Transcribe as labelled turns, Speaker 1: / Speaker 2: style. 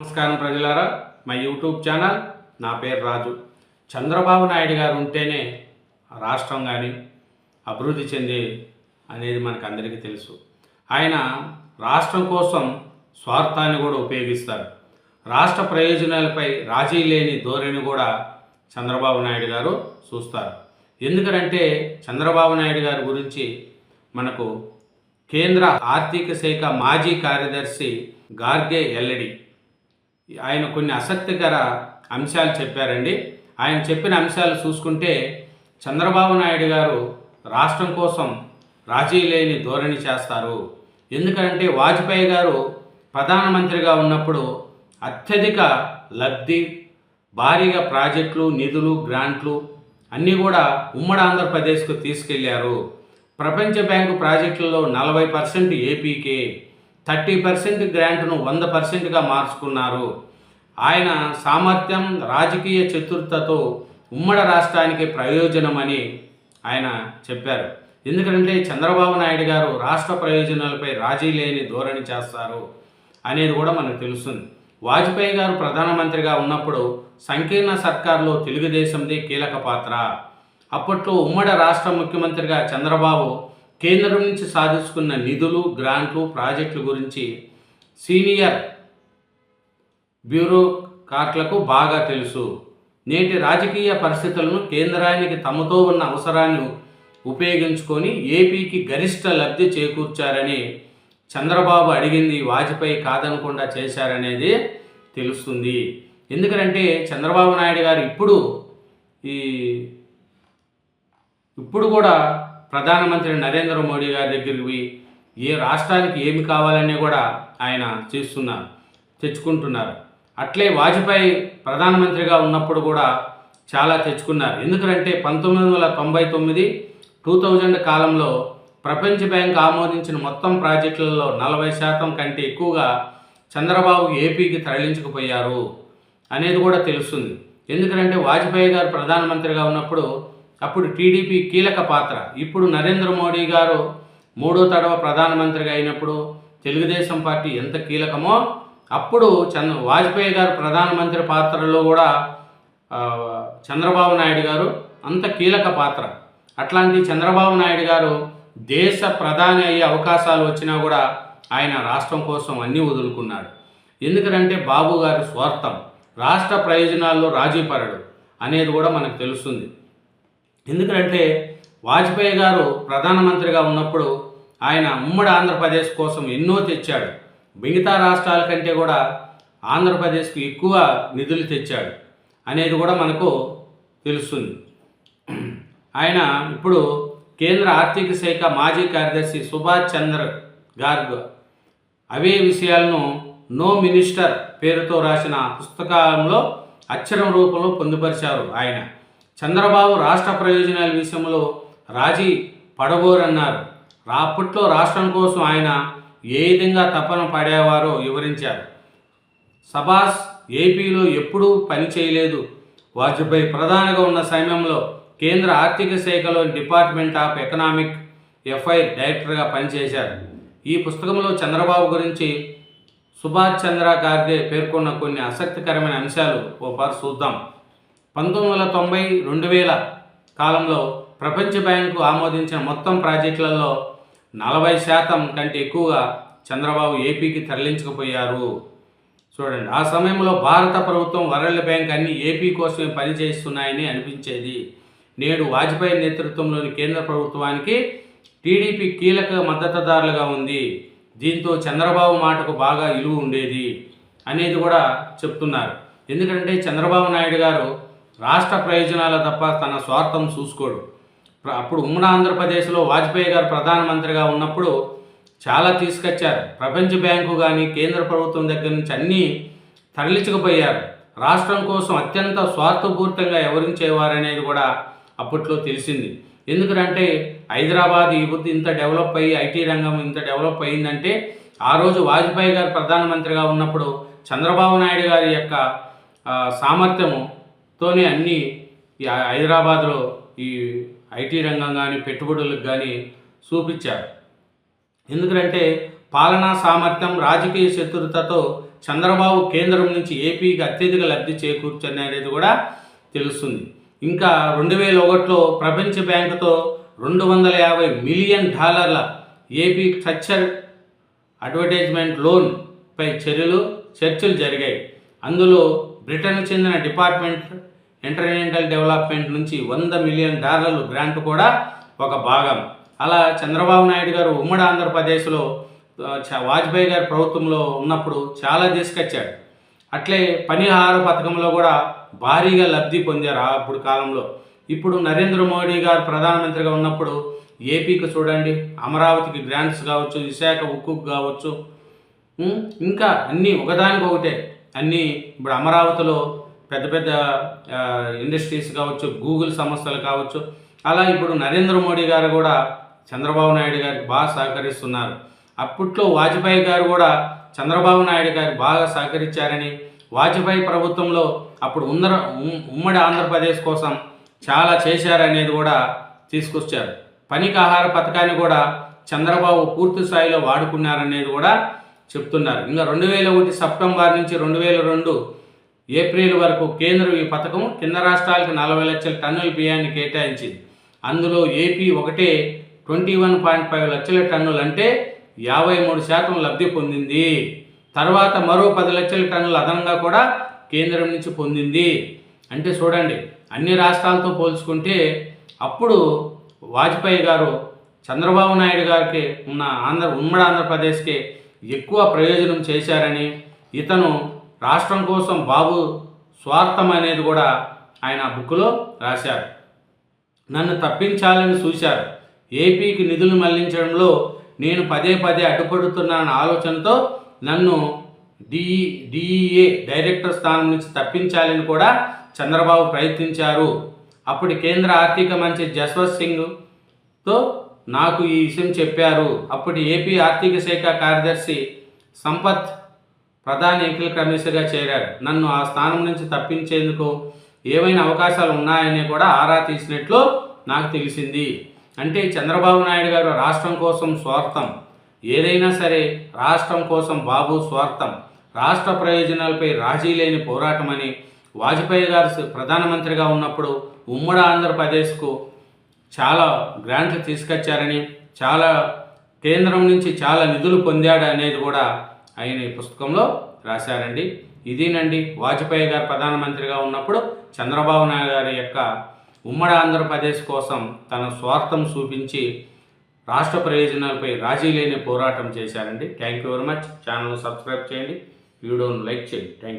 Speaker 1: నమస్కారం ప్రజలారా. మా యూట్యూబ్ ఛానల్ నా పేరు రాజు. చంద్రబాబు నాయుడు గారు ఉంటేనే రాష్ట్రం కానీ అభివృద్ధి చెంది అనేది మనకు అందరికీ తెలుసు. ఆయన రాష్ట్రం కోసం స్వార్థాన్ని కూడా ఉపయోగిస్తారు. రాష్ట్ర ప్రయోజనాలపై రాజీ లేని ధోరణి కూడా చంద్రబాబు నాయుడు గారు చూస్తారు. ఎందుకంటే చంద్రబాబు నాయుడు గారి గురించి మనకు కేంద్ర ఆర్థిక శాఖ మాజీ కార్యదర్శి గార్గే ఎల్లడి ఆయన కొన్ని ఆసక్తికర అంశాలు చెప్పారండి. ఆయన చెప్పిన అంశాలు చూసుకుంటే చంద్రబాబు నాయుడు గారు రాష్ట్రం కోసం రాజీ లేని ధోరణి చేస్తారు. ఎందుకంటే వాజ్పేయి గారు ప్రధానమంత్రిగా ఉన్నప్పుడు అత్యధిక లబ్ధి భారీగా ప్రాజెక్టులు నిధులు గ్రాంట్లు అన్నీ కూడా ఉమ్మడి ఆంధ్రప్రదేశ్కు తీసుకెళ్ళారు. ప్రపంచ బ్యాంకు ప్రాజెక్టులలో నలభై పర్సెంట్ ఏపీకే. థర్టీ పర్సెంట్ గ్రాంట్ను వంద పర్సెంట్గా మార్చుకున్నారు. ఆయన సామర్థ్యం రాజకీయ చతుర్థతో ఉమ్మడి రాష్ట్రానికి ప్రయోజనమని ఆయన చెప్పారు. ఎందుకంటే చంద్రబాబు నాయుడు గారు రాష్ట్ర ప్రయోజనాలపై రాజీ లేని ధోరణి చేస్తారు అనేది కూడా మనకు తెలుస్తుంది. వాజ్పేయి గారు ప్రధానమంత్రిగా ఉన్నప్పుడు సంకీర్ణ సర్కార్లో తెలుగుదేశంది కీలక పాత్ర. అప్పట్లో ఉమ్మడి రాష్ట్ర ముఖ్యమంత్రిగా చంద్రబాబు కేంద్రం నుంచి సాధించుకున్న నిధులు గ్రాంట్లు ప్రాజెక్టుల గురించి సీనియర్ బ్యూరోక్రాట్లకు బాగా తెలుసు. నేటి రాజకీయ పరిస్థితులను కేంద్రానికి తమతో ఉన్న అవసరాన్ని ఉపయోగించుకొని ఏపీకి గరిష్ట లబ్ధి చేకూర్చారని చంద్రబాబు అడిగింది. వాజ్పేయి కాదనకుండా చేశారనేది తెలుస్తుంది. ఎందుకంటే చంద్రబాబు నాయుడు గారు ఇప్పుడు ఈ ఇప్పుడు కూడా ప్రధానమంత్రి నరేంద్ర మోడీ గారి దగ్గరికి పోయి ఏ రాష్ట్రానికి ఏమి కావాలని కూడా ఆయన చేస్తున్నారు తెచ్చుకుంటున్నారు. అట్లే వాజ్పేయి ప్రధానమంత్రిగా ఉన్నప్పుడు కూడా చాలా తెచ్చుకున్నారు. ఎందుకంటే పంతొమ్మిది వందల తొంభై తొమ్మిది టూ థౌజండ్ కాలంలో ప్రపంచ బ్యాంక్ ఆమోదించిన మొత్తం ప్రాజెక్టులలో నలభై శాతం కంటే ఎక్కువగా చంద్రబాబు ఏపీకి తరలించకపోయారు అనేది కూడా తెలుస్తుంది. ఎందుకంటే వాజ్పేయి గారు ప్రధానమంత్రిగా ఉన్నప్పుడు అప్పుడు టీడీపీ కీలక పాత్ర. ఇప్పుడు నరేంద్ర మోడీ గారు మూడో తడవ ప్రధానమంత్రిగా అయినప్పుడు తెలుగుదేశం పార్టీ ఎంత కీలకమో అప్పుడు చంద్ర వాజ్పేయి గారు ప్రధానమంత్రి పాత్రలో కూడా చంద్రబాబు నాయుడు గారు అంత కీలక పాత్ర. అట్లాంటి చంద్రబాబు నాయుడు గారు దేశ ప్రధాని అయ్యే అవకాశాలు వచ్చినా కూడా ఆయన రాష్ట్రం కోసం అన్నీ వదులుకున్నాడు. ఎందుకంటే బాబు గారి స్వార్థం రాష్ట్ర ప్రయోజనాల్లో రాజీపడడు అనేది కూడా మనకు తెలుస్తుంది. ఎందుకంటే వాజ్పేయి గారు ప్రధానమంత్రిగా ఉన్నప్పుడు ఆయన ఉమ్మడి ఆంధ్రప్రదేశ్ కోసం ఎన్నో తెచ్చాడు. మిగతా రాష్ట్రాల కంటే కూడా ఆంధ్రప్రదేశ్కు ఎక్కువ నిధులు తెచ్చాడు అనేది కూడా మనకు తెలుస్తుంది. ఆయన ఇప్పుడు కేంద్ర ఆర్థిక శాఖ మాజీ కార్యదర్శి సుభాష్ చంద్ర గార్గ్ అవే విషయాలను నో మినిస్టర్ పేరుతో రాసిన పుస్తకంలో అక్షరం రూపంలో పొందుపరిచారు ఆయన. చంద్రబాబు రాష్ట్ర ప్రయోజనాల విషయంలో రాజీ పడబోరన్నారు. రా- అప్పట్లో రాష్ట్రం కోసం ఆయన ఏ విధంగా తపన పడేవారో వివరించారు. సబాస్ ఏపీలో ఎప్పుడూ పని చేయలేదు. వాజ్పేయి ప్రధానిగా ఉన్న సమయంలో కేంద్ర ఆర్థిక శాఖలో డిపార్ట్మెంట్ ఆఫ్ ఎకనామిక్ ఎఫ్ఐఆర్ డైరెక్టర్గా పనిచేశారు. ఈ పుస్తకంలో చంద్రబాబు గురించి సుభాష్ చంద్ర గార్గే పేర్కొన్న కొన్ని ఆసక్తికరమైన అంశాలు ఓ పారు చూద్దాం. పంతొమ్మిది వందల తొంభై రెండు వేల కాలంలో ప్రపంచ బ్యాంకు ఆమోదించిన మొత్తం ప్రాజెక్టులలో నలభై శాతం కంటే ఎక్కువగా చంద్రబాబు ఏపీకి తరలించకపోయారు. చూడండి ఆ సమయంలో భారత ప్రభుత్వం వరల్డ్ బ్యాంక్ అన్ని ఏపీ కోసమే పనిచేస్తున్నాయని అనిపించేది. నేడు వాజ్పేయి నేతృత్వంలోని కేంద్ర ప్రభుత్వానికి టీడీపీ కీలక మద్దతుదారులుగా ఉంది. దీంతో చంద్రబాబు మాటకు బాగా ఇలువ ఉండేది అనేది కూడా చెప్తున్నారు. ఎందుకంటే చంద్రబాబు నాయుడు గారు రాష్ట్ర ప్రయోజనాల తప్ప తన స్వార్థం చూసుకోడు. అప్పుడు ఉమ్మడి ఆంధ్రప్రదేశ్లో వాజ్పేయి గారు ప్రధానమంత్రిగా ఉన్నప్పుడు చాలా తీసుకొచ్చారు. ప్రపంచ బ్యాంకు కానీ కేంద్ర ప్రభుత్వం దగ్గర నుంచి అన్నీ తరలించకపోయారు. రాష్ట్రం కోసం అత్యంత స్వార్థపూరితంగా వ్యవహరించేవారనేది కూడా అప్పట్లో తెలిసింది. ఎందుకంటే హైదరాబాద్ ఈ బుద్ధి ఇంత డెవలప్ అయ్యి ఐటీ రంగం ఇంత డెవలప్ అయిందంటే ఆ రోజు వాజ్పేయి గారు ప్రధానమంత్రిగా ఉన్నప్పుడు చంద్రబాబు నాయుడు గారి యొక్క సామర్థ్యము తోనే అన్ని ఈ హైదరాబాద్లో ఈ ఐటీ రంగం కానీ పెట్టుబడులకు కానీ చూపించారు. ఎందుకంటే పాలనా సామర్థ్యం రాజకీయ శత్రుతతో చంద్రబాబు కేంద్రం నుంచి ఏపీకి అత్యధిక లబ్ధి చేకూర్చనేది కూడా తెలుస్తుంది. ఇంకా రెండు వేల ఒకటిలో ప్రపంచ బ్యాంకుతో రెండు వందల యాభై మిలియన్ డాలర్ల ఏపీ స్ట్రక్చర్ అడ్వర్టైజ్మెంట్ లోన్ పై చర్యలు చర్చలు జరిగాయి. అందులో బ్రిటన్కు చెందిన డిపార్ట్మెంట్ ఇంటర్నేషనల్ డెవలప్మెంట్ నుంచి వంద మిలియన్ డాలర్లు గ్రాంట్ కూడా ఒక భాగం. అలా చంద్రబాబు నాయుడు గారు ఉమ్మడి ఆంధ్రప్రదేశ్లో చ- వాజ్పేయి గారి ప్రభుత్వంలో ఉన్నప్పుడు చాలా తీసుకొచ్చాడు. అట్లే పనిహార పథకంలో కూడా భారీగా లబ్ధి పొందారు అప్పుడు కాలంలో. ఇప్పుడు నరేంద్ర మోడీ గారు ప్రధానమంత్రిగా ఉన్నప్పుడు ఏపీకి చూడండి అమరావతికి గ్రాంట్స్ కావచ్చు విశాఖ ఉక్కుకు కావచ్చు ఇంకా అన్నీ ఒకదానికి ఒకటే అన్నీ ఇప్పుడు అమరావతిలో పెద్ద పెద్ద ఇండస్ట్రీస్ కావచ్చు గూగుల్ సంస్థలు కావచ్చు అలా ఇప్పుడు నరేంద్ర మోడీ గారు కూడా చంద్రబాబు నాయుడు గారికి బాగా సహకరిస్తున్నారు. అప్పట్లో వాజ్పేయి గారు కూడా చంద్రబాబు నాయుడు గారు బాగా సహకరించారని వాజ్పేయి ప్రభుత్వంలో అప్పుడు ఉందర ఉమ్- ఉమ్మడి ఆంధ్రప్రదేశ్ కోసం చాలా చేశారనేది కూడా తీసుకొచ్చారు. పనికి ఆహార పథకాన్ని కూడా చంద్రబాబు పూర్తి స్థాయిలో వాడుకున్నారనేది కూడా చెప్తున్నారు. ఇంకా రెండు వేల ఒకటి సెప్టెంబర్ నుంచి రెండు వేల రెండు ఏప్రిల్ వరకు కేంద్రం ఈ పథకం కింద రాష్ట్రాలకు నలభై లక్షల టన్నుల బియ్యాన్ని కేటాయించింది. అందులో ఏపీ ఒకటే ట్వంటీ వన్ పాయింట్ ఫైవ్ లక్షల టన్నులు అంటే యాభై మూడు శాతం లబ్ధి పొందింది. తర్వాత మరో పది లక్షల టన్నులు అదనంగా కూడా కేంద్రం నుంచి పొందింది. అంటే చూడండి అన్ని రాష్ట్రాలతో పోల్చుకుంటే అప్పుడు వాజ్పేయి గారు చంద్రబాబు నాయుడు గారికి ఉన్న ఆంధ్ర ఉమ్మడి ఆంధ్రప్రదేశ్కి ఎక్కువ ప్రయోజనం చేశారని ఇతను రాష్ట్రం కోసం బాబు స్వార్థం అనేది కూడా ఆయన బుక్లో రాశారు. నన్ను తప్పించాలని చూశారు. ఏపీకి నిధులు మళ్ళించడంలో నేను పదే పదే అడ్డుపడుతున్నానన్న ఆలోచనతో నన్ను డిఈ డిఈఏ డైరెక్టర్ స్థానం నుంచి తప్పించాలని కూడా చంద్రబాబు ప్రయత్నించారు. అప్పుడు కేంద్ర ఆర్థిక మంత్రి జస్వంత్ సింగ్తో నాకు ఈ విషయం చెప్పారు. అప్పుడు ఏపీ ఆర్థిక శాఖ కార్యదర్శి సంపత్ ప్రధాన ఎన్నికల కమిషనర్గా చేరారు నన్ను ఆ స్థానం నుంచి తప్పించేందుకు ఏమైనా అవకాశాలు ఉన్నాయని కూడా ఆరా తీసినట్లు నాకు తెలిసింది. అంటే చంద్రబాబు నాయుడు గారు రాష్ట్రం కోసం స్వార్థం. ఏదైనా సరే రాష్ట్రం కోసం బాబు స్వార్థం. రాష్ట్ర ప్రయోజనాలపై రాజీ లేని పోరాటం అని వాజ్పేయి గారు ప్రధానమంత్రిగా ఉన్నప్పుడు ఉమ్మడి ఆంధ్రప్రదేశ్కు చాలా గ్రాంట్లు తీసుకొచ్చారని చాలా కేంద్రం నుంచి చాలా నిధులు పొందాడు అనేది కూడా ఆయన ఈ పుస్తకంలో రాశారండి. ఇదేనండి వాజ్పేయి గారు ప్రధానమంత్రిగా ఉన్నప్పుడు చంద్రబాబు నాయుడు గారి యొక్క ఉమ్మడి ఆంధ్రప్రదేశ్ కోసం తన స్వార్థం చూపించి రాష్ట్ర ప్రయోజనాలపై రాజీ లేని పోరాటం చేశారండి. Thank you very much channel subscribe చేయండి. వీడియోను లైక్ చేయండి. థ్యాంక్